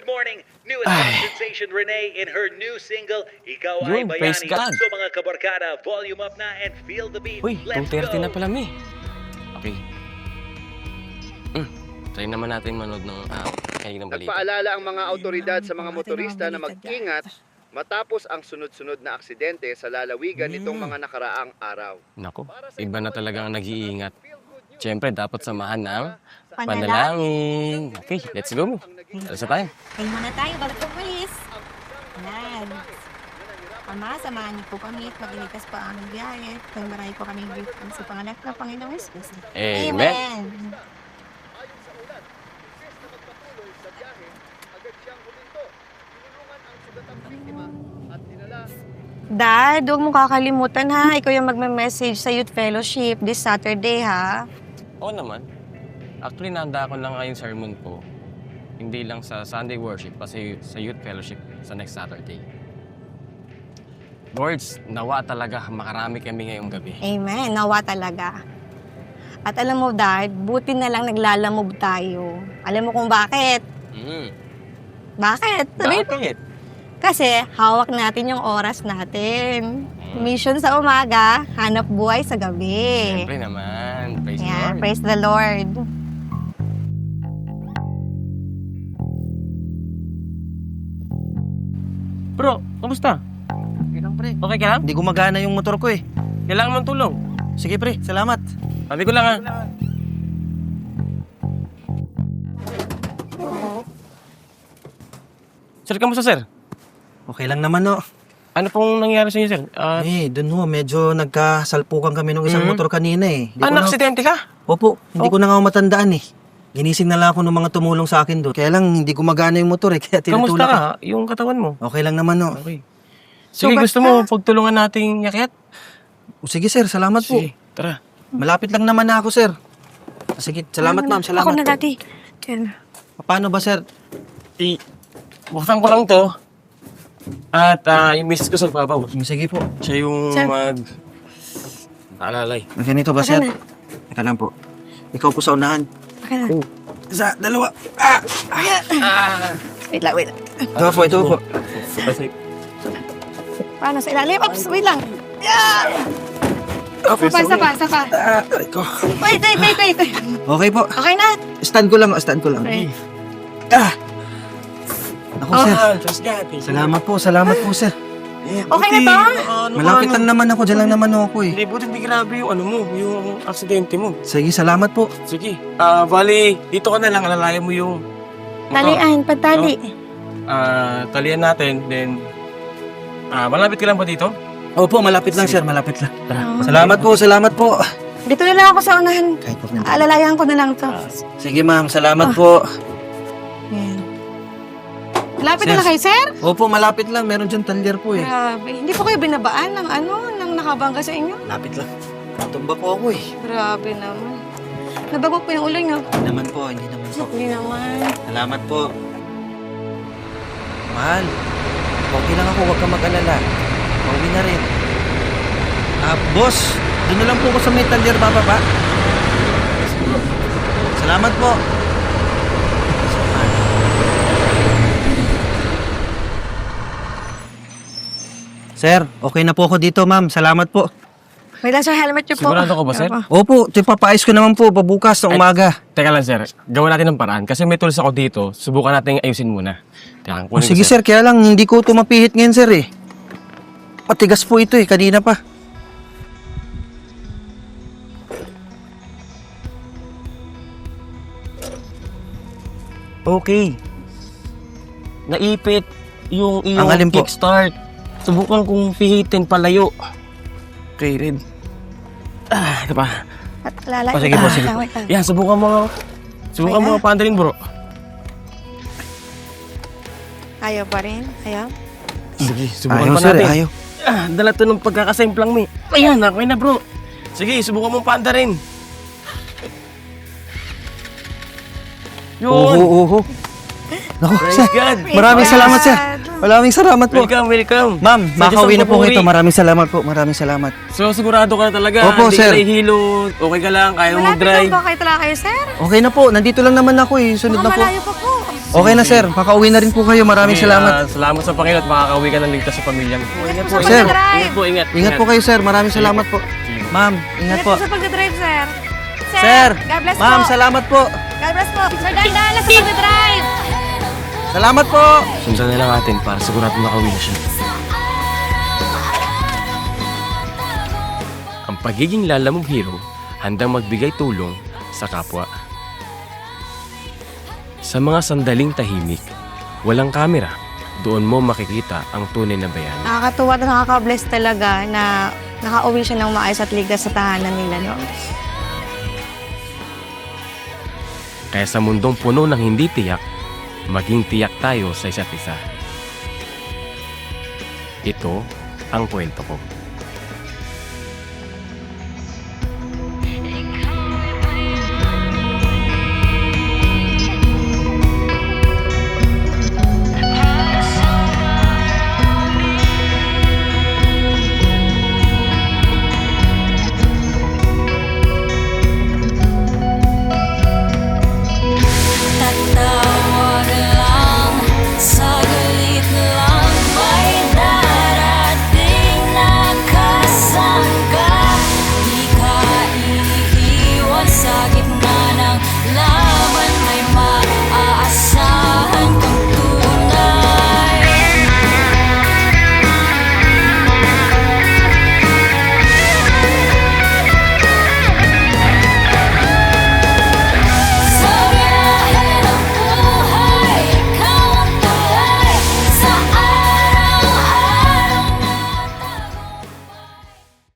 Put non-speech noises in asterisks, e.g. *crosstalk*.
Good morning. New attack sensation Renee in her new single, Ikaw Ay Yun, praise Bayani. God. So mga kabarkada, volume up na and feel the beat. Uy, Let's 2.30 na go. pala, Mi. Okay. Mm, try naman natin manood ng uh, kayo ng balita. Nagpaalala ang mga autoridad sa mga motorista na mag-ingat matapos ang sunod-sunod na aksidente sa lalawigan nitong mga nakaraang araw. Nako, iba na talagang nag-iingat. Siyempre, dapat samahan ng Panalangin. Okay, let's go. Alas na tayo. Kayo muna tayo, bago pumalis. Yan. Ama, samahan niyo po kami at magiligtas pa ang biyahe. Kaya marami po kami victims sa pangalan ng Panginoong Jesus. Amen. Dad, huwag mo kakalimutan ha. Ikaw yung magme-message sa Youth Fellowship this Saturday ha. Oo naman. Actually, nahanda ko lang nga yung sermon ko. Hindi lang sa Sunday worship, kasi sa youth fellowship sa next Saturday. Lords, nawa talaga makarami kami ngayong gabi. Amen. Nawa talaga. At alam mo, Dad, buti na lang naglalamove tayo. Alam mo kung bakit? Mm. Bakit? Mo. Bakit? Kasi hawak natin yung oras natin. Mission sa umaga, hanap buhay sa gabi. Siyempre naman. Praise the Yeah, Lord. praise the Lord. Bro, kamusta? Okay lang, pre. Okay ka lang? Hindi gumagana yung motor ko eh. Kailangan mong tulong. Sige, pre. Salamat. Sabi ko lang ha. Sir, kamusta sir? Okay lang naman, no. Ano pong nangyari sa inyo sir? Ah, eh, dun ho, medyo nagkasalpukan kami ng isang Mhm. motor kanina eh. Hindi ah, ko na, aksidente ka? Opo, hindi Oh. ko na nga matandaan eh. Ginising na lang ako ng mga tumulong sa akin doon. Kaya lang, hindi gumagana yung motor eh. *laughs* Kaya Kamusta tinutulak. ka? Yung katawan mo? Okay lang naman, no. Okay. Sige, So, gusto mo pagtulungan nating yakyat? O, sige, sir. Salamat po. Sige, tara. Malapit lang naman na ako, sir. Sige, salamat, ma'am. Salamat Ako na, po. Daddy. Diyan. Paano ba, sir? I, buksan ko lang to. At ah, yung misis ko sa babaw. Sige po. Siya yung Sir. mag... Naalalay. Ganito ba, Okay sir? na. Teka lang po. Ikaw po sa unahan. Okay na. Isa, dalawa. Ah! Wait lang, wait lang. Ito po, ito po. Paano sa ilalim? Oops, wait lang. Yeah! Isa pa, isa pa, isa pa. Ah, aray ko. Wait, wait, wait, wait. Okay po. Okay na. Stand ko lang, stand ko lang. Okay. Ah! Ako, sir. Ah, Diyos God. Salamat po, salamat po, sir. Okay na to? Ano, Malapit lang naman ako, dyan lang naman ako eh. Hindi, buti hindi grabe yung ano mo, yung aksidente mo. Sige, salamat po. Sige. Ah, bali, dito ka na lang, alalayan mo yung... motor. Talian, pagtali. Ah, talian natin, then... Ah, malapit ka lang ba dito? Opo, malapit lang, sir, malapit lang. Oh. Salamat po, salamat po. Dito na lang ako sa unahan. Kahit po. Alalayan ko na lang to. Sige, ma'am, salamat po. Lapit na na kayo, sir? Opo, malapit lang. Meron dyan talyer po eh. Grabe. Hindi po kayo binabaan ng ano, ng nakabangga sa inyo? Malapit lang. Tumba po ako eh. Grabe naman. Nabago po yung ulo niyo. Hindi naman po, hindi naman po. Hindi naman. Salamat po. Mahal, okay lang ako, huwag ka mag-alala. Pauwi na rin. Ah, boss, doon na lang po ako sa may talyer bababa. Salamat po. Sir, okay na po ako dito, ma'am. Salamat po. Wait lang, sir. Helmet niyo po. Sigurado ka ba, sir? Opo. Ipapaayos ko naman po pabukas Ay. sa umaga. Teka lang, sir. Gawa natin ng paraan. Kasi may tools ako dito. Subukan natin ayusin muna. Teka, O, sige sir, kaya lang hindi ko ito mapihit ngayon sir eh. Matigas po ito eh, kanina pa. Okay. Naipit yung iyong Ang alin po? kickstart. Subukan kong pihitin palayo. Okay, red. Ah, ito pa. At lalay. O, sige po, sige. Ah, wait lang. Yan, subukan mo. Subukan Wait, mo paandarin, bro. Ayaw pa rin. Ayaw. Sige, subukan Ayaw pa sir, natin. ayaw. Ah, dala to ng pagkakasemplang mi. Ayan, okay na bro. Sige, subukan mong paanda rin. Yun! Oo, oo, oo. Naku, Praise sir. God! Maraming God. salamat sir. Maraming salamat po. Welcome, welcome. Ma'am, Sa Diyos makauwi ang na po papuri. ito. Maraming salamat po. Maraming salamat. So, sigurado ka na talaga. Opo, Hindi sir. ka nahihilo. Okay ka lang, kaya mo Malapit lang mag-drive. ba kayo talaga kayo, sir? Okay na po. Nandito lang naman ako eh. Sunod Baka na po. malayo pa po. Okay na sir, makauwi na rin po kayo. Maraming Sige, salamat. ah, salamat sa Panginoon at makakauwi ka ng ligtas sa pamilya mo. Ingat po Sir. Ingat po, ingat. Ingat po kayo sir, maraming salamat po. Ma'am, ingat Ingat po. po sa pagdadrive, sir. Sir, God bless ma'am, po. salamat po. God bless po. Sir, dahan-dahan lang sa pagdadrive. Salamat po. Sundan na lang natin para sigurado makauwi na siya. Ang pagiging lalamog hero, handang magbigay tulong sa kapwa. Sa mga sandaling tahimik, walang kamera, doon mo makikita ang tunay na bayani. Nakakatuwa at nakaka-bless talaga na nakauwi siya ng maayos at ligtas sa tahanan nila, no? Kaya sa mundong puno ng hindi tiyak, maging tiyak tayo sa isa't isa. Ito ang kwento ko.